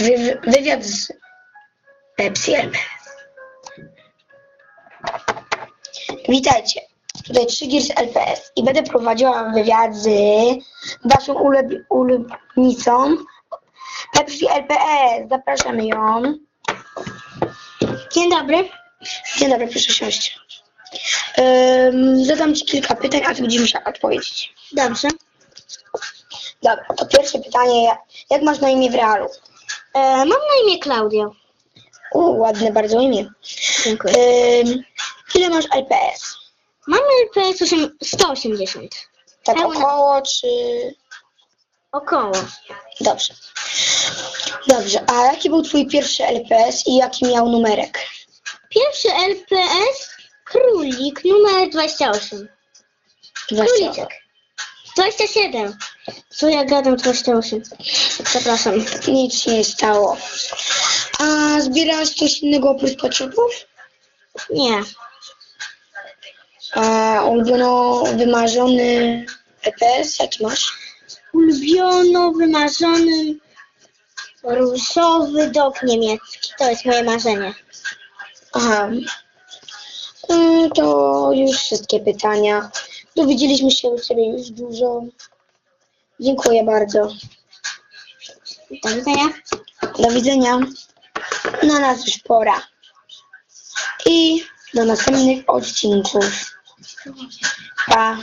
wy, wywiad z Pepsi LPS. Witajcie, tutaj 3 Gears LPS i będę prowadziła wywiad z waszą ulub- ulubnicą Pepsi LPS. Zapraszamy ją. Dzień dobry. Dzień dobry, proszę siąść. Ym, zadam ci kilka pytań, a ty będziesz musiała odpowiedzieć. Dobrze. Dobra, to pierwsze pytanie. Jak masz na imię w realu? E, mam na imię Klaudia. U, ładne bardzo imię. Dziękuję. Ym, ile masz LPS? Mam LPS 8, 180. Tak około, czy... Około. Dobrze. Dobrze, a jaki był twój pierwszy LPS i jaki miał numerek? Pierwszy LPS Królik numer 28. Króliczek. 27. Co ja gadam 28? Przepraszam. Nic się nie stało. A zbierałaś coś innego oprócz potrzebów? Nie. A ulubiono wymarzony LPS? Jaki masz? Ulubiono wymarzony różowy dog niemiecki. To jest moje marzenie. Aha. Mm, To już wszystkie pytania. Dowiedzieliśmy się u Ciebie już dużo. Dziękuję bardzo. Do widzenia. Do widzenia. Na nas już pora. I do następnych odcinków. Pa.